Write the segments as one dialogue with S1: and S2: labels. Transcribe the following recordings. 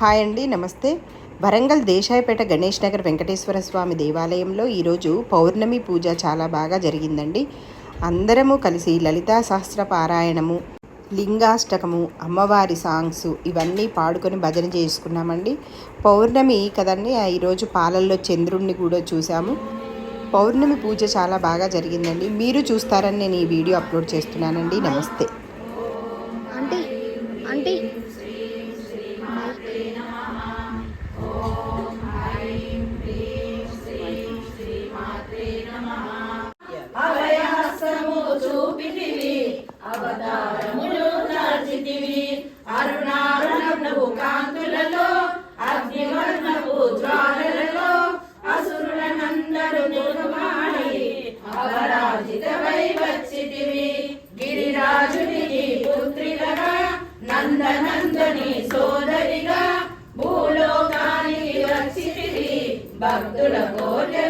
S1: Hi అండి నమస్తే. వరంగల్ దేశాయపేట గణేష్ నగర్ వెంకటేశ్వర స్వామి దేవాలయంలో ఈరోజు పౌర్ణమి పూజ చాలా బాగా జరిగిందండి. అందరము కలిసి లలితా సహస్ర పారాయణము లింగాష్టకము అమ్మవారి సాంగ్స్ ఇవన్నీ పాడుకొని భజన చేసుకున్నామండి. పౌర్ణమి కదండి ఆ ఈరోజు పాలల్లో చంద్రుణ్ణి కూడా చూసాము. పౌర్ణమి పూజ చాలా బాగా జరిగిందండి. మీరు చూస్తారని నేను ఈ వీడియో అప్లోడ్ చేస్తున్నానండి. నమస్తే.
S2: నందనందని సోదరిగా భూలోకానికి వచ్చితివి. భక్తుల
S1: కోరిక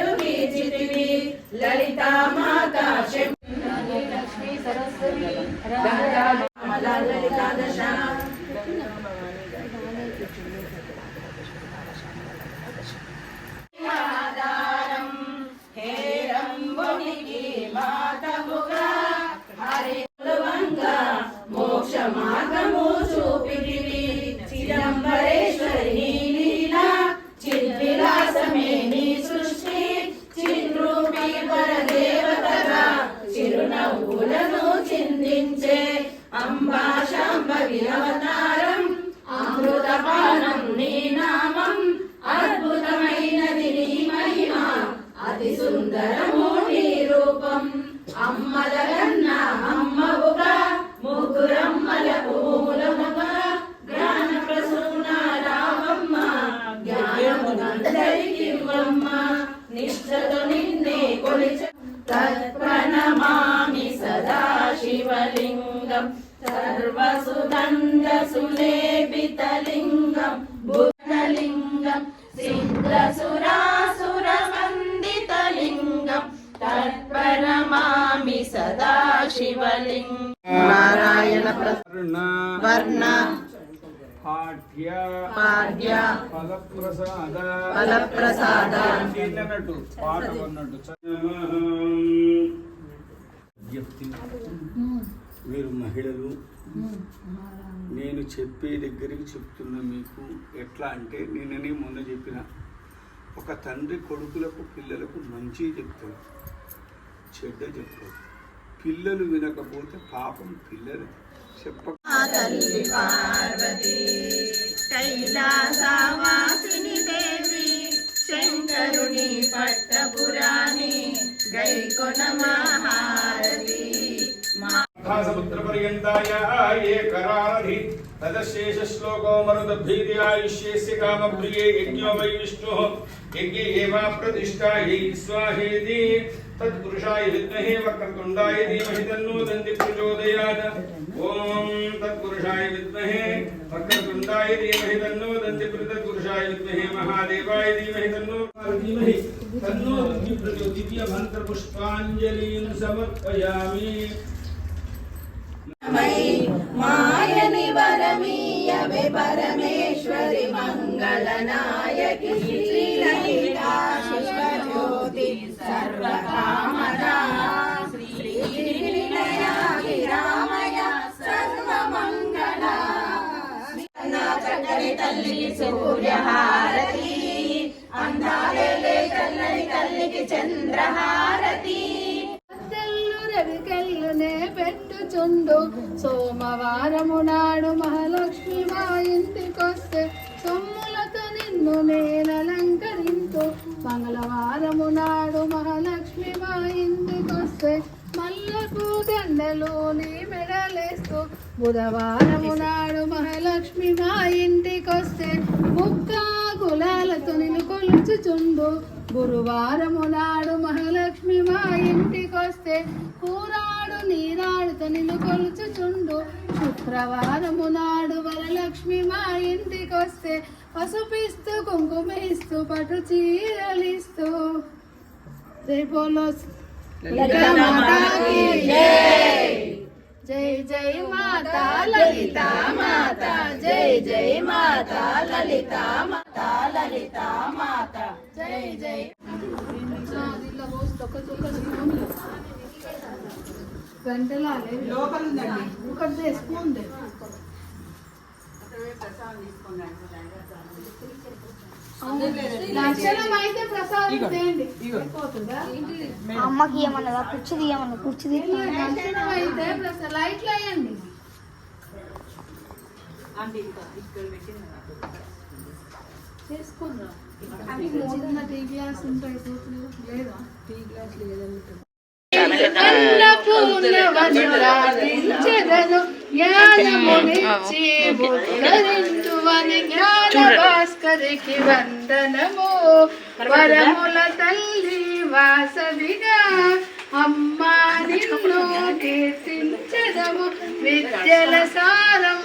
S3: వర్ణ పాఠ్య
S1: పాడ్య.
S3: ఫలప్రసాద.
S1: ఫలప్రసాద.
S3: అన్నట్టు పాట అన్నట్టు విజ్ఞప్తి మీరు మహిళలు. నేను చెప్పే దగ్గరికి చెప్తున్నా మీకు ఎట్లా అంటే నేననే మొన్న చెప్పిన. ఒక తండ్రి కొడుకులకు పిల్లలకు మంచి చెప్తాడు. చెడ్డ చెప్తాడు. పిల్లలు వినకపోతే పాపం పిల్లలు. చెప్పక
S2: తల్లి పార్వతి కైలాసవాసిని దేవి శంకరుని పట్టపురాణి గైకొన మహారతి
S3: సముద్రపర్యంతాయ ఏ కరారధి తదశేష శ్లోకో మరుదభీతి ఆయుష్యస్య కామప్రియే యజ్ఞో వై విష్ణు యజ్ఞ ఏవా ప్రతిష్టాయై స్వాహేది तत्पुरुषाय विद्महे वक्रतुण्डाय धीमहि तन्नो दन्ति प्रचोदयात् ॐ तत्पुरुषाय विद्महे वक्रतुण्डाय धीमहि तन्नो दन्ति तत्पुरुषाय विद्महे महादेवाय
S2: धीमहि तन्नो धीमहि। तन्नो दन्ति प्रचोदयात् मन्त्र पुष्पाञ्जलिं समर्पयामि। मायनि वरमीयवे परमेश्वरि मङ्गलनायकि। సూర్యహారతి అందాలే కల్లని తల్లికి చంద్రహారతి.
S4: తెల్లు పెట్టుచుండు. సోమవారము నాడు మహాలక్ష్మి మా ఇంటికొస్తే సొమ్ములతో నిన్ను నేను అలంకరించు మంగళవారము నాడు మహాలక్ష్మి మా ఇంటికొస్తే మల్లకు దండలు నీ మెడలేస్తూ. బుధవారము నాడు మహాలక్ష్మి మా ఇంటి ముక్క కులాలతో నిన్ను కొలుచుచుండు. గురువారము నాడు మహాలక్ష్మి మా ఇంటికొస్తే కూరాడు నీరాడుతో నిన్ను కొలుచుచుండు. శుక్రవారము నాడు వరలక్ష్మి మా ఇంటికొస్తే పసుపిస్తూ కుంకుమిస్తూ పట్టు చీరలిస్తూ. రేపోలో
S2: మాతాకి జై
S4: జై మాత లలిత మాత జై జై మాత లలిత మాత లలిత మాత జై జై. గంటలా లోపల ఉందండి ఒకటి స్పూన్ ప్రసాదం అయిపోతుందా
S5: అమ్మకి ఏమన్నదా కుర్చీ తీయమన్నా కుర్చీ తీ
S4: లక్షణం అయితే ప్రసాదం? లైట్లు వేయండి. చేసుకుందా? చిన్న టీ గ్లాస్ ఉంటాయి. లేదా? టీ గ్లాస్ లేదంటే జ్ఞానమునిచ్చి ఉద్ధరించువని జ్ఞాన భాస్కరికి వందనము. వరముల తల్లి వాసవిగా అమ్మా నిన్ను కీర్తించదము. విద్యల సారం.